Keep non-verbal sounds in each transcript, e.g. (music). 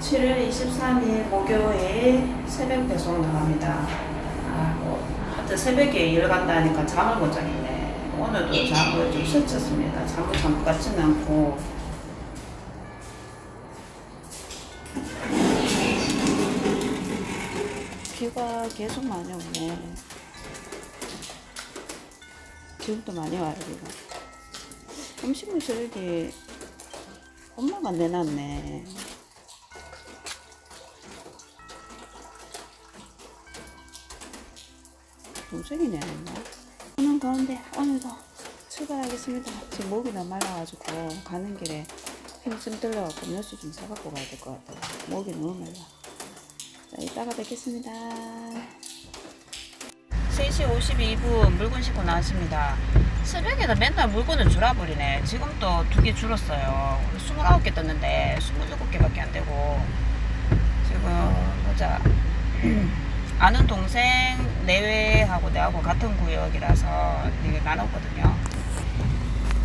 7월 23일 목요일 새벽 배송 나갑니다. 아, 뭐, 하여튼 새벽에 일 간다니까 잠을 못 자겠네. 오늘도 잠을 좀 설쳤습니다. 잠을 잠 같지는 않고. 비가 계속 많이 오네. 지금도 많이 와요, 비가. 음식물 쓰레기 엄마가 내놨네. 동생이 내놨나? 오는 가운데 오늘도 출발하겠습니다. 지금 목이 너무 말라가지고 가는 길에 힘좀 들러갖고 음료수 좀 사갖고 가야 될 것 같아요. 목이 너무 말라. 자, 이따가 뵙겠습니다. 3시 52분 물건 싣고 나왔습니다. 새벽에는 맨날 물건을 줄어버리네. 지금 또두개 줄었어요. 29개 떴는데 27개밖에 안 되고. 지금, 보자. (clears throat) 아는 동생 내외 하고 내하고 같은 구역이라서 이게 나눴거든요.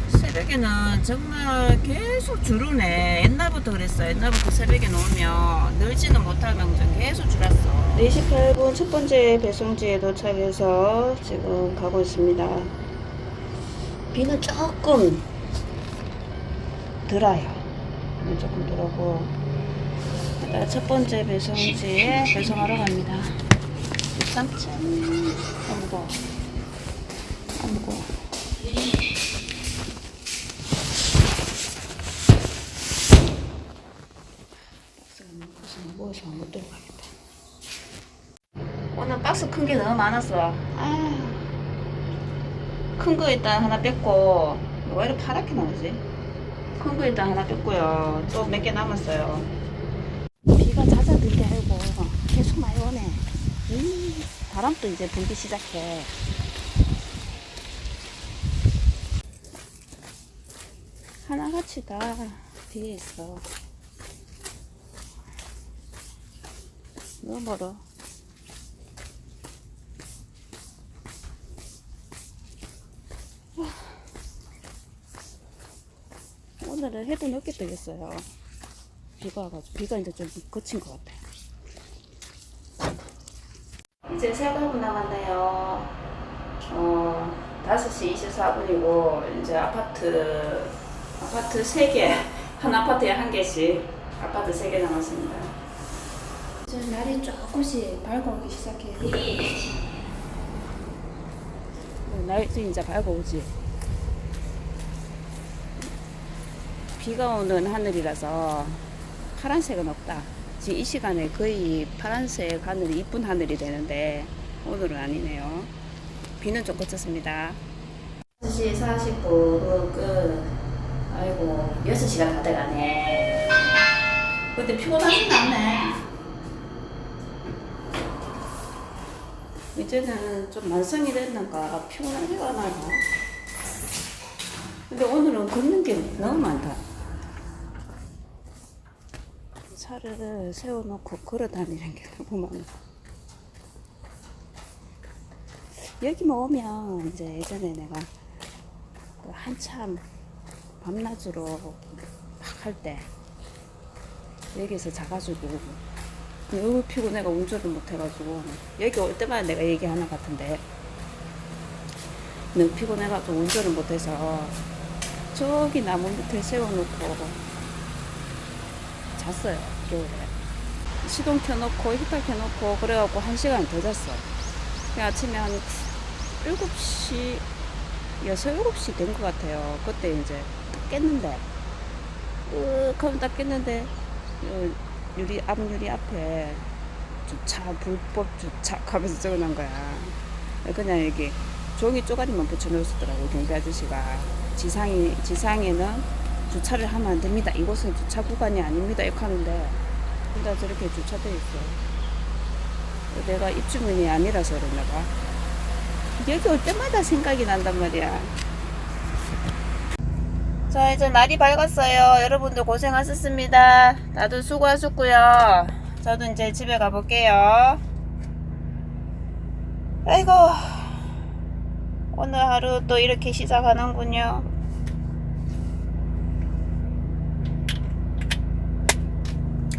새벽에는 정말 계속 줄으네. 옛날부터 그랬어. 옛날부터 새벽에 놓으면 늘지는 못할 명정 계속 줄었어. 4시 8분 첫 번째 배송지에 도착해서 지금 가고 있습니다. 비는 조금 덜어요. 비는 조금 일단 첫 번째 배송지에 배송하러 갑니다. 13층 안 무거워. 안 무거워. 박스가 너무 커서 무거워서 못 들고 가겠다. 오늘 박스 큰 게 너무 많았어. 큰거 일단 하나 뺐고, 왜 이렇게 파랗게 나오지? 큰 거 일단 하나 뺐고요. 또 몇 개 남았어요. 비가 잦아들 게 아니고 계속 많이 오네. 음, 바람도 이제 불기 시작해. 하나같이 다 뒤에 있어. 너무 멀어. 오늘은 해도 늦게 뜨겠어요. 비가 와가지고 비가 이제 좀 거친 것 같아. 이제 세 가구 남았네요. 어, 5시 24분이고 이제 아파트 아파트 3개 (laughs) 한 아파트에 한 개씩 아파트 3개 남았습니다. 이제 날이 조금씩 밝아오기 시작해요. 날이 이제 밝아오지. 비가 오는 하늘이라서 파란색은 없다. 지금 이 시간에 거의 파란색 하늘이 이쁜 하늘이 되는데 오늘은 아니네요. 비는 좀 그쳤습니다. 6시 49분 끝. 아이고 6시가 다 돼가네. 근데 피곤하진 않네. 이제는 좀 만성이 됐는가 피곤하지가 않아요. 근데 오늘은 걷는 게 너무 많다. 차를 세워놓고 걸어 다니는 게 너무 많아. 여기만 오면 이제 예전에 내가 그 한참 밤낮으로 막 할 때 여기서 자가지고 너무 피곤해가 운전을 못해가지고 여기 올 때마다 내가 얘기하는 것 같은데 너무 피곤해가지고 운전을 못해서 저기 나무 밑에 세워놓고 잤어요 겨울에. 시동 켜놓고 히터 켜놓고 그래갖고 한 시간 더 잤어 아침에 한 7시 6, 7시 된 것 같아요. 그때 이제 딱 깼는데. 으 하면 딱 깼는데 어, 유리 앞유리 앞에 주차 불법 주차 하면서 적어놓은 거야. 그냥 여기 종이 쪼가리만 붙여놓으시더라고 경비 아저씨가. 지상이 지상에는 주차를 하면 안 됩니다. 이곳은 주차 구간이 아닙니다. 이렇게 하는데 근데 저렇게 주차돼 있어. 내가 입주민이 아니라서 그런가 봐. 여기 올 때마다 생각이 난단 말이야. 자 이제 날이 밝았어요. 여러분들 고생하셨습니다. 다들 수고하셨고요. 저도 이제 집에 가볼게요. 아이고 오늘 하루 또 이렇게 시작하는군요.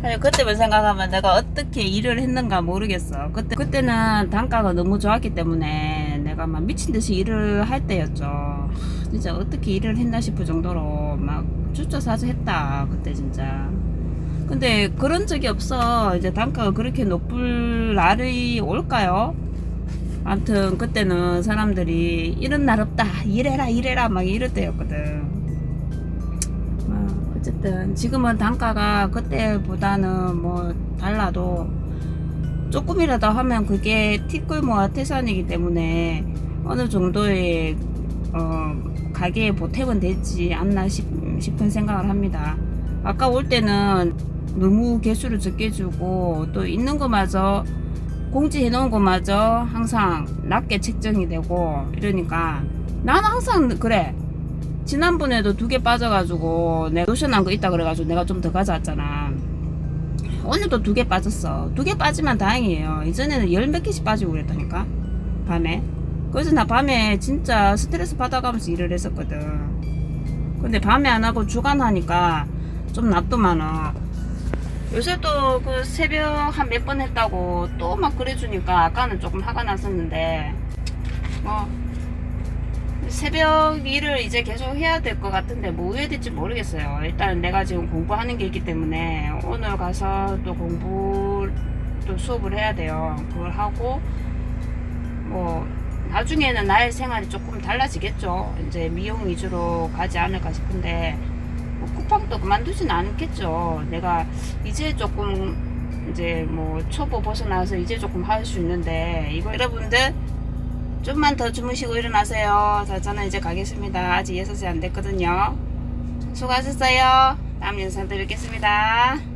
아니 그때만 생각하면 내가 어떻게 일을 했는가 모르겠어. 그때 그때는 단가가 너무 좋았기 때문에 내가 막 미친 듯이 일을 할 때였죠. 진짜 어떻게 일을 했나 싶을 정도로 막 쭈쭈사주 했다 그때 진짜. 근데 그런 적이 없어. 이제 단가가 그렇게 높을 날이 올까요? 아무튼 그때는 사람들이 이런 날 없다 이래라 이래라 막 이럴 때였거든. 뭐 어쨌든 지금은 단가가 그때보다는 뭐 달라도 조금이라도 하면 그게 티끌모아 태산이기 때문에 어느 정도의 어, 가게에 보탬은 되지 않나 싶, 싶은 생각을 합니다. 아까 올 때는 너무 개수를 적게 주고 또 있는 거마저 공지해 놓은 거마저 항상 낮게 책정이 되고 이러니까 나는 항상 그래 지난번에도 두 개 빠져가지고 내가 노션한 거 있다 그래가지고 내가 좀 더 가져왔잖아. 오늘도 두 개 빠졌어. 두 개 빠지면 다행이에요. 이전에는 열 몇 개씩 빠지고 그랬다니까 밤에. 그래서 나 밤에 진짜 스트레스 받아가면서 일을 했었거든. 근데 밤에 안 하고 주간 하니까 좀 낫더만은 요새 또 그 새벽 한 몇 번 했다고 또 막 그래주니까 아까는 조금 화가 났었는데 뭐 새벽 일을 이제 계속 해야 될 것 같은데 뭐 해야 될지 모르겠어요. 일단 내가 지금 공부하는 게 있기 때문에 오늘 가서 또 공부 또 수업을 해야 돼요. 그걸 하고 뭐 나중에는 나의 생활이 조금 달라지겠죠. 이제 미용 위주로 가지 않을까 싶은데 뭐 쿠팡도 그만두진 않겠죠. 내가 이제 조금 이제 뭐 초보 벗어나서 이제 조금 할 수 있는데 이거 여러분들 좀만 더 주무시고 일어나세요. 자, 저는 이제 가겠습니다. 아직 6시 안 됐거든요. 수고하셨어요. 다음 영상 때 뵙겠습니다.